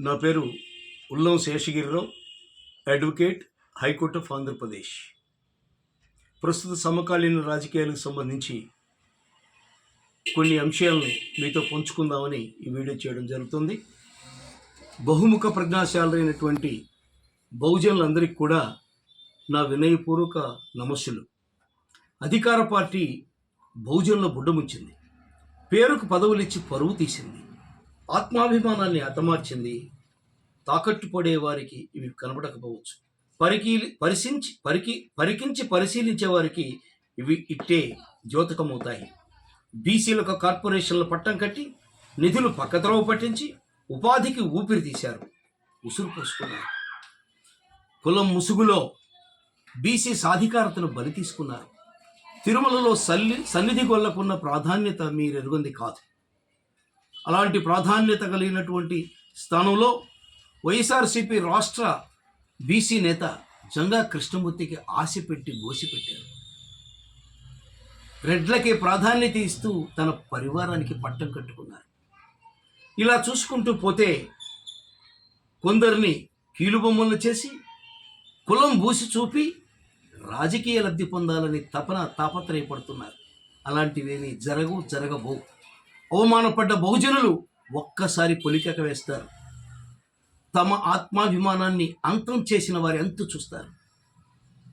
నా పేరు Ullam Seshagirirao advocate high court of Andhra Pradesh. ప్రస్తుత సమకాలీన రాజకీయాలకు సంబంధించి కొన్ని అంశాలను మీతో పంచుకుందామని ఈ వీడియో చేయడం జరుగుతుంది. బహుముఖ ప్రజ్ఞాశాలైనటువంటి బహుజనులందరికీ కూడా నా వినయపూర్వక నమస్సులు. అధికార పార్టీ బహుజనుల బుడ్డముంచింది. పేరుకు పదవులిచ్చి పరువు తీసింది. ఆత్మాభిమానాన్ని హతమార్చింది తాకట్టు పడే వారికి ఇవి కనబడకపోవచ్చు. పరికీలి పరిశీలించి పరికి పరికించి పరిశీలించే వారికి ఇవి ఇట్టే ద్యోతకమవుతాయి. బీసీలకు కార్పొరేషన్ల పట్టం కట్టి నిధులు పక్కద్రోవ పట్టించి ఉపాధికి ఊపిరి తీశారు. ఉసురు పోసుకున్నారు. కులం ముసుగులో బీసీ సాధికారతను బలి తీసుకున్నారు. తిరుమలలో సల్లి సన్నిధి గొల్లకున్న ప్రాధాన్యత మీరు ఎరుగంది కాదు. అలాంటి ప్రాధాన్యత కలిగినటువంటి స్థానంలో వైఎస్ఆర్సీపీ రాష్ట్ర బీసీ నేత జంగా కృష్ణమూర్తికి ఆశ పెట్టి గోసిపెట్టారు రెడ్లకి ప్రాధాన్యత ఇస్తూ తన పరివారానికి పట్టం కట్టుకున్నారు. ఇలా చూసుకుంటూ పోతే కొందరిని కీలుబొమ్మలు చేసి కులం బూసి చూపి రాజకీయ లబ్ధి పొందాలని తపన తాపత్రయపడుతున్నారు. అలాంటివేమీ జరగవు జరగబోవు. అవమానపడ్డ బహుజనులు ఒక్కసారి పొలికెక వేస్తారు. తమ ఆత్మాభిమానాన్ని అంతం చేసిన వారి అంతు చూస్తారు.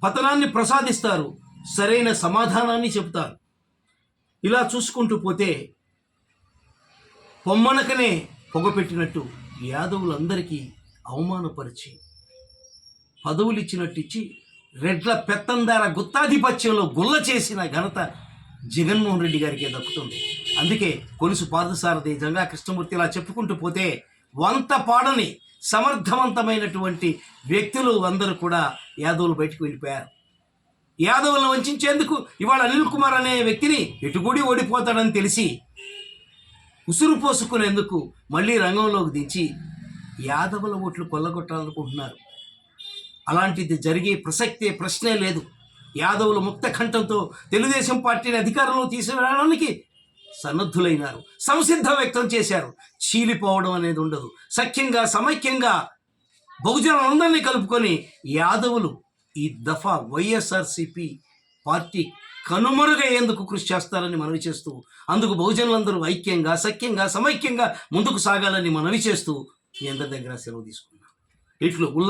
పతనాన్ని ప్రసాదిస్తారు. సరైన సమాధానాన్ని చెబుతారు. ఇలా చూసుకుంటూ పోతే పొమ్మనకనే పొగపెట్టినట్టు యాదవులందరికీ అవమానపరిచి పదవులు ఇచ్చినట్టు ఇచ్చి రెడ్ల పెత్తందార గుత్తాధిపత్యంలో గుల్ల చేసిన ఘనత జగన్మోహన్ రెడ్డి గారికే దక్కుతుంది. అందుకే కొలుసు పార్థసారథి జంగా కృష్ణమూర్తి ఇలా చెప్పుకుంటూ పోతే వంత పాడని సమర్థవంతమైనటువంటి వ్యక్తులు అందరూ కూడా యాదవులు బయటకు వెళ్ళిపోయారు. యాదవులను వంచేందుకు ఇవాళ అనిల్ కుమార్ అనే వ్యక్తిని ఎటుగుడి ఓడిపోతాడని తెలిసి ఉసురు పోసుకునేందుకు మళ్ళీ రంగంలోకి దించి యాదవుల ఓట్లు కొల్లగొట్టాలనుకుంటున్నారు. అలాంటిది జరిగే ప్రసక్తే ప్రశ్నే లేదు. యాదవులు ముక్త కంఠంతో తెలుగుదేశం పార్టీని అధికారంలో తీసుకురావడానికి సన్నద్ధులైనారు. సంసిద్ధ వ్యక్తం చేశారు. చీలిపోవడం అనేది ఉండదు. సఖ్యంగా సమైక్యంగా బహుజనులందరినీ కలుపుకొని యాదవులు ఈ దఫా వైఎస్ఆర్సిపి పార్టీ కనుమరుగయ్యేందుకు కృషి చేస్తారని మనవి చేస్తూ అందుకు బహుజనులందరూ ఐక్యంగా సఖ్యంగా సమైక్యంగా ముందుకు సాగాలని మనవి చేస్తూ మీ అందరి దగ్గర సెలవు తీసుకున్నాను ఇట్లు